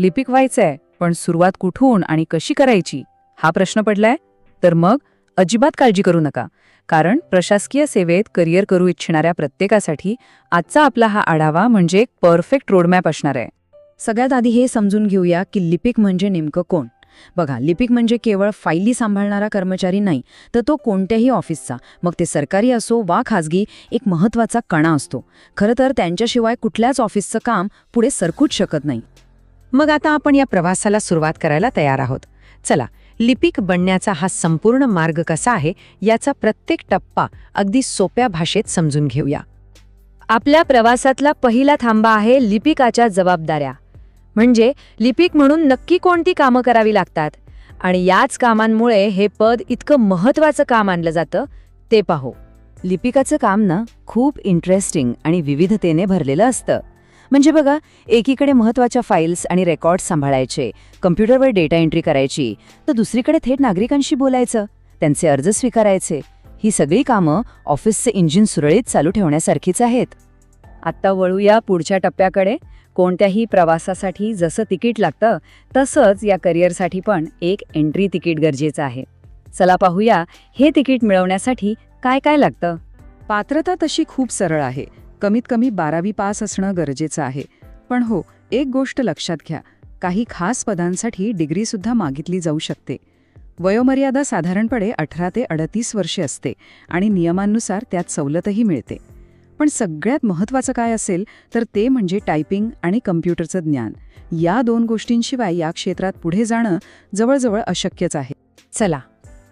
लिपिक व्हायचंय पण सुरुवात कुठून आणि कशी करायची हा प्रश्न पडलाय? तर मग अजिबात काळजी करू नका कारण प्रशासकीय सेवेत करिअर करू इच्छिणाऱ्या प्रत्येकासाठी आजचा आपला हा आढावा म्हणजे एक परफेक्ट रोडमॅप असणार आहे. सगळ्यात आधी हे समजून घेऊया की लिपिक म्हणजे नेमकं कोण. बघा लिपिक म्हणजे केवळ फायली सांभाळणारा कर्मचारी नाही तर तो कोणत्याही ऑफिसचा मग ते सरकारी असो वा खाजगी एक महत्त्वाचा कणा असतो. खरं तर त्यांच्याशिवाय कुठल्याच ऑफिसचं काम पुढे सरकूच शकत नाही. मग आता आपण या प्रवासाला सुरुवात करायला तयार आहोत. चला लिपिक बनण्याचा हा संपूर्ण मार्ग कसा आहे याचा प्रत्येक टप्पा अगदी सोप्या भाषेत समजून घेऊया. आपल्या प्रवासातला पहिला थांबा आहे लिपिकाच्या जबाबदाऱ्या. म्हणजे लिपिक म्हणून नक्की कोणती कामं करावी लागतात? आणि याच कामांमुळे हे पद इतकं महत्वाचं काम मानलं जातं ते पाहू. लिपिकाचं काम ना खूप इंटरेस्टिंग आणि विविधतेने भरलेलं असतं. म्हणजे बघा एकीकडे महत्त्वाच्या फाईल्स आणि रेकॉर्ड सांभाळायचे कम्प्युटरवर डेटा एंट्री करायची तर दुसरीकडे थेट नागरिकांशी बोलायचं त्यांचे अर्ज स्वीकारायचे. ही सगळी कामं ऑफिसचे इंजिन सुरळीत चालू ठेवण्यासारखीच आहेत. आत्ता वळूया पुढच्या टप्प्याकडे. कोणत्याही प्रवासासाठी जसं तिकीट लागतं तसंच या करिअरसाठी पण एक एंट्री तिकीट गरजेचं आहे. चला पाहूया हे तिकीट मिळवण्यासाठी काय काय लागतं? पात्रता तशी खूप सरळ आहे. कमीत कमी बारावी पास असणं गरजेचं आहे. पण हो एक गोष्ट लक्षात घ्या. काही खास पदांसाठी डिग्रीसुद्धा मागितली जाऊ शकते. वयोमर्यादा साधारणपणे अठरा ते अडतीस वर्षे असते आणि नियमांनुसार त्यात सवलतही मिळते. पण सगळ्यात महत्त्वाचं काय असेल तर ते म्हणजे टायपिंग आणि कम्प्युटरचं ज्ञान. या दोन गोष्टींशिवाय या क्षेत्रात पुढे जाणं जवळजवळ अशक्यच आहे. चला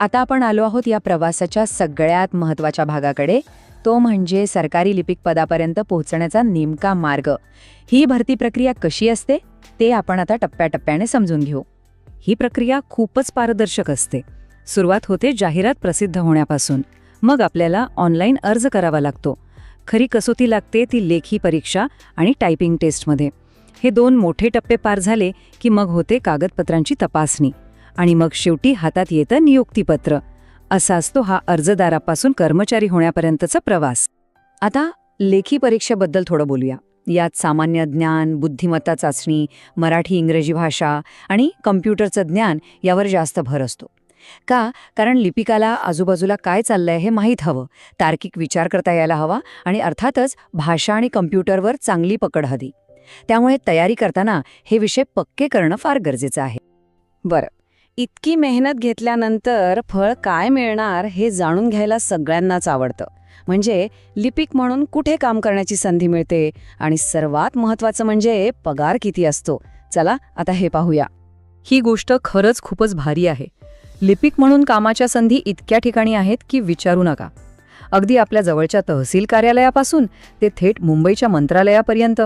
आता आपण आलो आहोत या प्रवासाच्या सगळ्यात महत्त्वाच्या भागाकडे. तो म्हणजे सरकारी लिपिक पदापर्यंत पोहोचण्याचा नेमका मार्ग. ही भरती प्रक्रिया कशी असते? ते आपण आता टप्प्याटप्प्याने समजून घेऊ. ही प्रक्रिया खूपच पारदर्शक असते. सुरुवात होते जाहिरात प्रसिद्ध होण्यापासून. मग आपल्याला ऑनलाईन अर्ज करावा लागतो. खरी कसोटी लागते ती लेखी परीक्षा आणि टायपिंग टेस्टमध्ये. हे दोन मोठे टप्पे पार झाले की मग होते कागदपत्रांची तपासणी. आणि मग शेवटी हातात येतं नियुक्तीपत्र. असा असतो हा अर्जदारापासून कर्मचारी होण्यापर्यंतचा प्रवास. आता लेखी परीक्षेबद्दल थोडं बोलूया. यात सामान्य ज्ञान बुद्धिमत्ता चाचणी मराठी इंग्रजी भाषा आणि कम्प्युटरचं ज्ञान यावर जास्त भर असतो. का? कारण लिपिकाला आजूबाजूला काय चाललंय हे माहीत हवं. तार्किक विचार करता यायला हवा आणि अर्थातच भाषा आणि कम्प्युटरवर चांगली पकड हवी. त्यामुळे तयारी करताना हे विषय पक्के करणं फार गरजेचं आहे. बरं. इतकी मेहनत घेतल्यानंतर फळ काय मिळणार हे जाणून घ्यायला सगळ्यांनाच आवडतं. म्हणजे लिपिक म्हणून कुठे काम करण्याची संधी मिळते आणि सर्वात महत्त्वाचं म्हणजे पगार किती असतो. चला आता हे पाहूया. ही गोष्ट खरंच खूपच भारी आहे. लिपिक म्हणून कामाच्या संधी इतक्या ठिकाणी आहेत की विचारू नका. अगदी आपल्या जवळच्या तहसील कार्यालयापासून ते थेट मुंबईच्या मंत्रालयापर्यंत.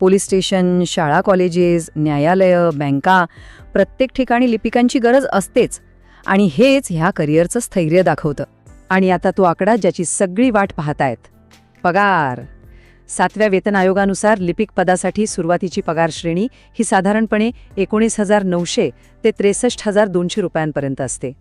पोलीस स्टेशन शाळा कॉलेजेस न्यायालयं बँका प्रत्येक ठिकाणी लिपिकांची गरज असतेच. आणि हेच ह्या करिअरचं स्थैर्य दाखवतं. आणि आता तो आकडा ज्याची सगळी वाट पाहतायत. पगार. सातव्या वेतन आयोगानुसार लिपिक पदासाठी सुरुवातीची पगार श्रेणी ही साधारणपणे एकोणीस हजार नऊशे ते त्रेसष्ट हजार दोनशे रुपयांपर्यंत असते.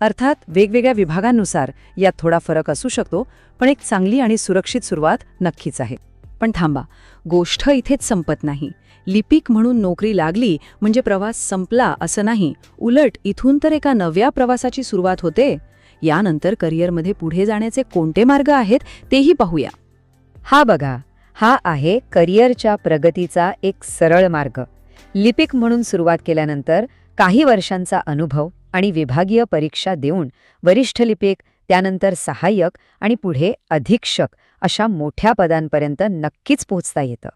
अर्थात वेगवेगळ्या विभागांनुसार यात थोडा फरक असू शकतो पण एक चांगली आणि सुरक्षित सुरुवात नक्कीच आहे. पण थांबा. गोष्ट इथेच संपत नाही. लिपिक म्हणून नोकरी लागली म्हणजे प्रवास संपला असं नाही. उलट इथून तर एका नव्या प्रवासाची सुरुवात होते. यानंतर करिअरमध्ये पुढे जाण्याचे कोणते मार्ग आहेत तेही पाहूया. हा बघा. हा आहे करिअरच्या प्रगतीचा एक सरळ मार्ग. लिपिक म्हणून सुरुवात केल्यानंतर काही वर्षांचा अनुभव आणि विभागीय परीक्षा देऊन वरिष्ठ लिपिक त्यानंतर सहाय्यक आणि पुढे अधीक्षक अशा मोठ्या पदांपर्यंत नक्कीच पोहोचता येतं.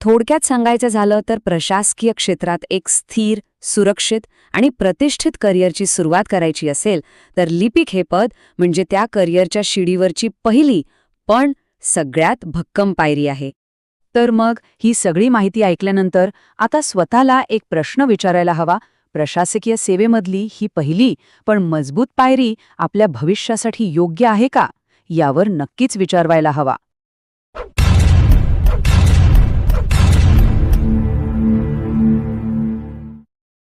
थोडक्यात सांगायचं झालं तर प्रशासकीय क्षेत्रात एक स्थिर सुरक्षित आणि प्रतिष्ठित करिअरची सुरुवात करायची असेल तर लिपिक हे पद म्हणजे त्या करिअरच्या शिडीवरची पहिली पण सगळ्यात भक्कम पायरी आहे. तर मग ही सगळी माहिती ऐकल्यानंतर आता स्वतःला एक प्रश्न विचारायला हवा प्रशासकीय सेवेमधली ही पहिली पण मजबूत पायरी आपल्या भविष्यासाठी योग्य आहे का? यावर नक्कीच विचार व्हायला हवा.